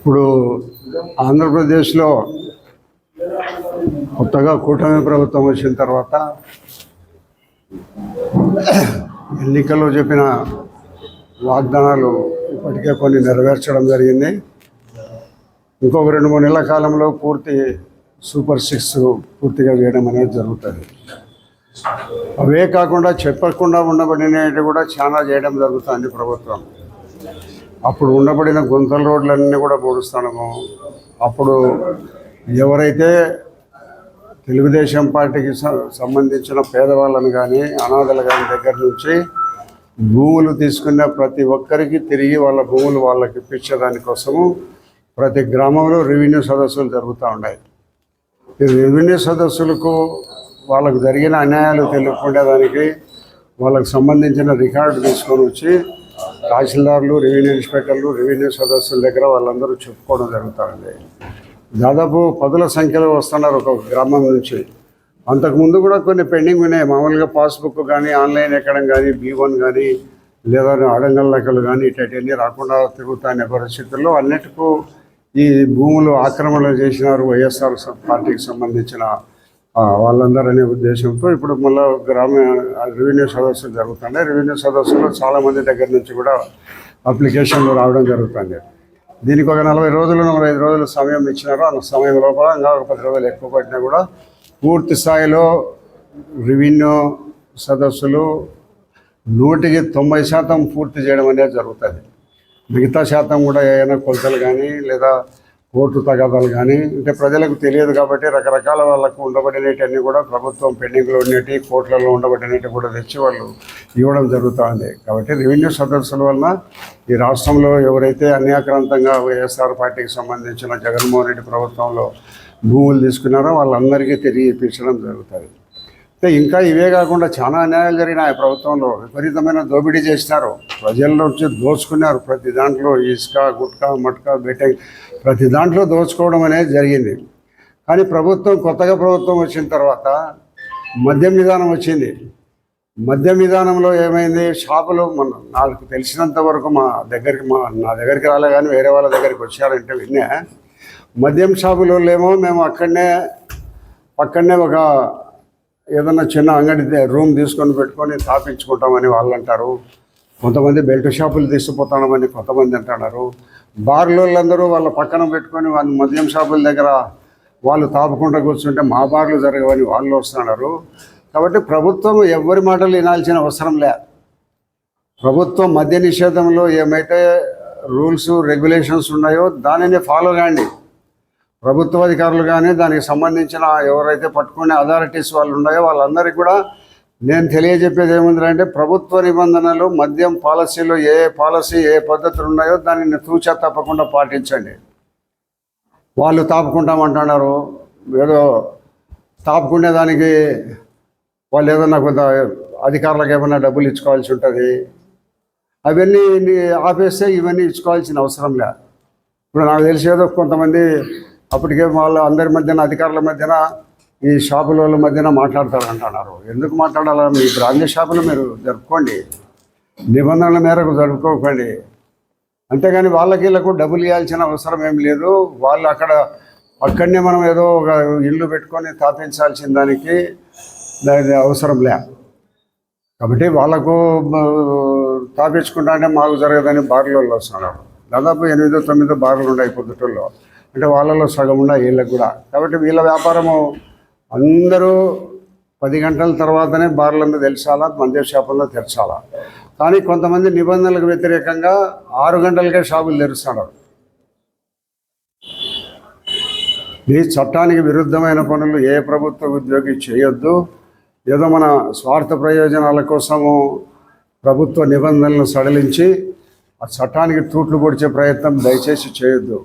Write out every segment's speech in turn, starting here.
ఇప్పుడు ఆంధ్రప్రదేశ్లో కొత్తగా కూటమి ప్రభుత్వం వచ్చిన తర్వాత ఎన్నికల్లో చెప్పిన వాగ్దానాలు ఇప్పటికే కొన్ని నెరవేర్చడం జరిగింది. ఇంకొక రెండు మూడు నెలల కాలంలో పూర్తి సూపర్ సిక్స్ పూర్తిగా వేయడం అనేది జరుగుతుంది. అవే కాకుండా చెప్పకుండా ఉండబడినవి కూడా చాలా చేయడం జరుగుతుంది ప్రభుత్వం. అప్పుడు ఉండబడిన గుంతల రోడ్లన్నీ కూడా పూడుస్తాము అప్పుడు ఎవరైతే తెలుగుదేశం పార్టీకి సంబంధించిన పేదవాళ్ళని కానీ అనాథలు కానీ దగ్గర నుంచి భూములు తీసుకున్న ప్రతి ఒక్కరికి తిరిగి వాళ్ళ భూములు వాళ్ళకి ఇప్పించేదానికోసము ప్రతి గ్రామంలో రెవెన్యూ సదస్సులు జరుగుతూ ఉన్నాయి. ఈ రెవెన్యూ సదస్సులకు వాళ్ళకు జరిగిన అన్యాయాలు తెలుపుకునేదానికి వాళ్ళకు సంబంధించిన రికార్డు తీసుకొని వచ్చి తహసీల్దార్లు రెవెన్యూ ఇన్స్పెక్టర్లు రెవెన్యూ సదస్సుల దగ్గర వాళ్ళందరూ చెప్పుకోవడం జరుగుతుంది. దాదాపు పదుల సంఖ్యలో వస్తున్నారు ఒక గ్రామం నుంచి. అంతకుముందు కూడా కొన్ని పెండింగ్ ఉన్నాయి. మామూలుగా పాస్బుక్ కానీ ఆన్లైన్ ఎక్కడం కానీ బీ వన్ కానీ లేదా అడంగల్ లెక్కలు కానీ ఇటన్నీ రాకుండా తిరుగుతానే పరిస్థితుల్లో అన్నిటికూ ఈ భూములు ఆక్రమణ చేసినారు వైఎస్ఆర్ పార్టీకి సంబంధించిన వాళ్ళందరనే వాళ్ళందరూ అనే ఉద్దేశంతో ఇప్పుడు మళ్ళీ గ్రామ రెవెన్యూ సదస్సులు జరుగుతున్నాయి. రెవెన్యూ సదస్సులో చాలామంది దగ్గర నుంచి కూడా అప్లికేషన్లు రావడం జరుగుతుంది. దీనికి ఒక నలభై రోజులు నలభై ఐదు రోజులు సమయం ఇచ్చినారు. ఆ సమయం లోపల ఇంకా ఒక పది రోజులు ఎక్కువ పట్టినా కూడా పూర్తి స్థాయిలో రెవెన్యూ సదస్సులు నూటికి తొంభై శాతం పూర్తి చేయడం అనేది జరుగుతుంది. మిగతా శాతం కూడా ఏమైనా కొలతలు కానీ లేదా కోర్టు తగాదాలు కానీ అంటే ప్రజలకు తెలియదు కాబట్టి రకరకాల వాళ్ళకు ఉండబడినవన్నీ కూడా ప్రభుత్వం పెండింగ్లో ఉండేవి కోర్టులలో ఉండబడినవి కూడా తెచ్చి వాళ్ళు ఇవ్వడం జరుగుతుంది. కాబట్టి రెవెన్యూ సదస్సుల వలన ఈ రాష్ట్రంలో ఎవరైతే అన్యాక్రాంతంగా వైఎస్ఆర్ పార్టీకి సంబంధించిన జగన్మోహన్ రెడ్డి ప్రభుత్వంలో భూములు తీసుకున్నారో వాళ్ళందరికీ తిరిగి ఇప్పించడం జరుగుతుంది. ఇంకా ఇవే కాకుండా చాలా అన్యాయాలు జరిగినాయి ప్రభుత్వంలో. విపరీతమైన దోపిడీ చేసినారు. ప్రజల నుంచి దోచుకున్నారు. ప్రతి దాంట్లో ఇసుక గుట్కా మట్కా బెట్టింగ్ ప్రతి దాంట్లో దోచుకోవడం అనేది జరిగింది. కానీ ప్రభుత్వం కొత్తగా ప్రభుత్వం వచ్చిన తర్వాత మద్యం విధానం వచ్చింది. మద్యం విధానంలో ఏమైంది? షాపులు మన నాకు తెలిసినంత వరకు మా దగ్గరికి మా నా దగ్గరికి రాలే కానీ వేరే వాళ్ళ దగ్గరికి వచ్చారంటే విన్నా. మద్యం షాపులో ఏమో మేము అక్కడనే పక్కనే ఒక ఏదన్నా చిన్న అంగడి రూమ్ తీసుకొని పెట్టుకొని తాపించుకుంటామని వాళ్ళు అంటారు. కొంతమంది బెల్ట్ షాపులు తీసుకుపోతామని కొంతమంది అంటున్నారు. బార్లందరూ వాళ్ళ పక్కన పెట్టుకొని వాళ్ళ మద్యం షాపుల దగ్గర వాళ్ళు తాపకుండా కూర్చుంటే మా బార్లు జరగవని వాళ్ళు వస్తున్నారు. కాబట్టి ప్రభుత్వం ఎవరి మాటలు వినాల్సిన అవసరం లే. ప్రభుత్వం మద్య నిషేధంలో ఏమైతే రూల్స్ రెగ్యులేషన్స్ ఉన్నాయో దానిని ఫాలో కాండి. ప్రభుత్వ అధికారులు కానీ దానికి సంబంధించిన ఎవరైతే పట్టుకునే అథారిటీస్ వాళ్ళు ఉన్నాయో వాళ్ళందరికీ కూడా నేను తెలియజెప్పేది ఏముందంటే ప్రభుత్వ నిబంధనలు మద్యం పాలసీలో ఏ పాలసీ ఏ పద్ధతులు ఉన్నాయో దానిని తూచా తప్పకుండా పాటించండి. వాళ్ళు తాపుకుంటామంటున్నారు. ఏదో తాపుకునే దానికి వాళ్ళు ఏదన్నా కొంత అధికారులకు ఏమైనా డబ్బులు ఇచ్చుకోవాల్సి ఉంటుంది. అవన్నీ ఆపేస్తే ఇవన్నీ ఇచ్చుకోవాల్సిన అవసరం లే. ఇప్పుడు నాకు తెలిసి ఏదో కొంతమంది అప్పటికే వాళ్ళ అందరి మధ్యన అధికారుల మధ్యన ఈ షాపుల వాళ్ళ మధ్యన మాట్లాడతారు అంటున్నారు ఎందుకు మాట్లాడాలా మీ బ్రాంచ్ షాపులు మీరు జరుపుకోండి. నిబంధనల మేరకు జరుపుకోకండి. అంతేగాని వాళ్ళకి వీళ్ళకు డబ్బులు ఇవ్వాల్సిన అవసరం ఏం లేదు. వాళ్ళు అక్కడ అక్కడనే మనం ఏదో ఒక ఇల్లు పెట్టుకొని తాపించాల్సిన దానికి దాని అవసరం లే. కాబట్టి వాళ్ళకు మ, తాపించుకుంటా అంటే మాకు జరగదని బార్లలో వస్తున్నారు. దాదాపు ఎనిమిదో తొమ్మిదో బార్లు ఉన్నాయి పొద్దుటూరులో. అంటే వాళ్ళలో సగం ఉన్న వీళ్ళకి కూడా. కాబట్టి వీళ్ళ వ్యాపారము అందరూ పది గంటల తర్వాతనే బార్లను తెలిసాలా మద్య షాపుల్లో తెరచాలా. కానీ కొంతమంది నిబంధనలకు వ్యతిరేకంగా ఆరు గంటలకే షాపులు తెరుస్తున్నారు. ఈ చట్టానికి విరుద్ధమైన పనులు ఏ ప్రభుత్వ ఉద్యోగి చేయొద్దు. ఏదో మన స్వార్థ ప్రయోజనాల కోసము ప్రభుత్వ నిబంధనలను సడలించి ఆ చట్టానికి తూట్లు పొడిచే ప్రయత్నం దయచేసి చేయొద్దు.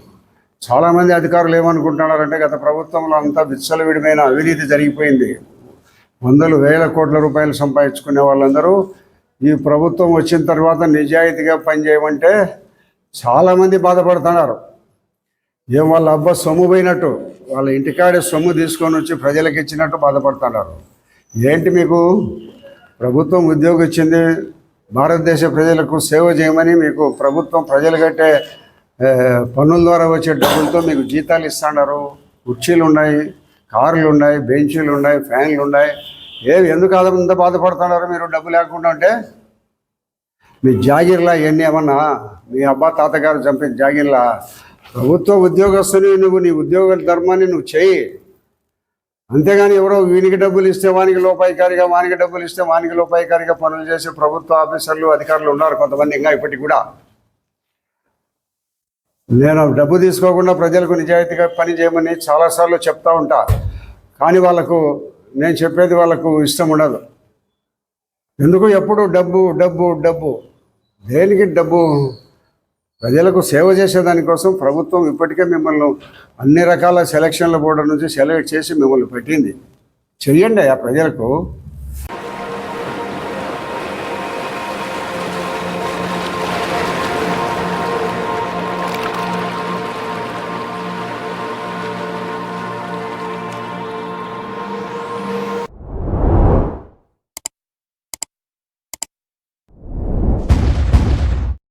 చాలామంది అధికారులు ఏమనుకుంటున్నారంటే గత ప్రభుత్వంలో అంతా విచ్చలవిడిమైన అవినీతి జరిగిపోయింది. వందలు వేల కోట్ల రూపాయలు సంపాదించుకునే వాళ్ళందరూ ఈ ప్రభుత్వం వచ్చిన తర్వాత నిజాయితీగా పనిచేయమంటే చాలామంది బాధపడుతున్నారు. ఏం వాళ్ళ అబ్బా సొమ్ము పోయినట్టు వాళ్ళ ఇంటికాడే సొమ్ము తీసుకొని వచ్చి ప్రజలకు ఇచ్చినట్టు బాధపడుతున్నారు. ఏంటి మీకు? ప్రభుత్వం ఉద్యోగం ఇచ్చింది భారతదేశ ప్రజలకు సేవ చేయమని మీకు ప్రభుత్వం ప్రజలు కట్టే పన్నుల ద్వారా వచ్చే డబ్బులతో మీకు జీతాలు ఇస్తున్నారు కుర్చీలు ఉన్నాయి కార్లు ఉన్నాయి బెంచీలు ఉన్నాయి ఫ్యాన్లు ఉన్నాయి. ఏవి ఎందుకు అంత బాధపడుతున్నారు మీరు డబ్బు లేకుండా ఉంటే మీ జాగిర్లా ఇవన్నీ ఏమన్నా మీ అబ్బా తాతగారు చంపిన జాగిర్లా? ప్రభుత్వ ఉద్యోగస్తుని నువ్వు నీ ఉద్యోగ ధర్మాన్ని నువ్వు చేయి. అంతేగాని ఎవరో వీనికి డబ్బులు ఇస్తే వానికి లోపాయికారిగా వానికి డబ్బులు ఇస్తే వానికి లోపాయికారిగా పనులు చేసే ప్రభుత్వ ఆఫీసర్లు అధికారులు ఉన్నారు కొంతమంది ఇంకా ఇప్పటికి కూడా. నేను డబ్బు తీసుకోకుండా ప్రజలకు నిజాయితీగా పని చేయమని చాలాసార్లు చెప్తా ఉంటా. కానీ వాళ్ళకు నేను చెప్పేది వాళ్ళకు ఇష్టం ఉండదు. ఎందుకు ఎప్పుడు డబ్బు డబ్బు డబ్బు? దేనికి డబ్బు? ప్రజలకు సేవ చేసేదానికోసం ప్రభుత్వం ఇప్పటికే మిమ్మల్ని అన్ని రకాల సెలక్షన్ల బోర్డు నుంచి సెలెక్ట్ చేసి మిమ్మల్ని పెట్టింది. చెయ్యండి ఆ ప్రజలకు.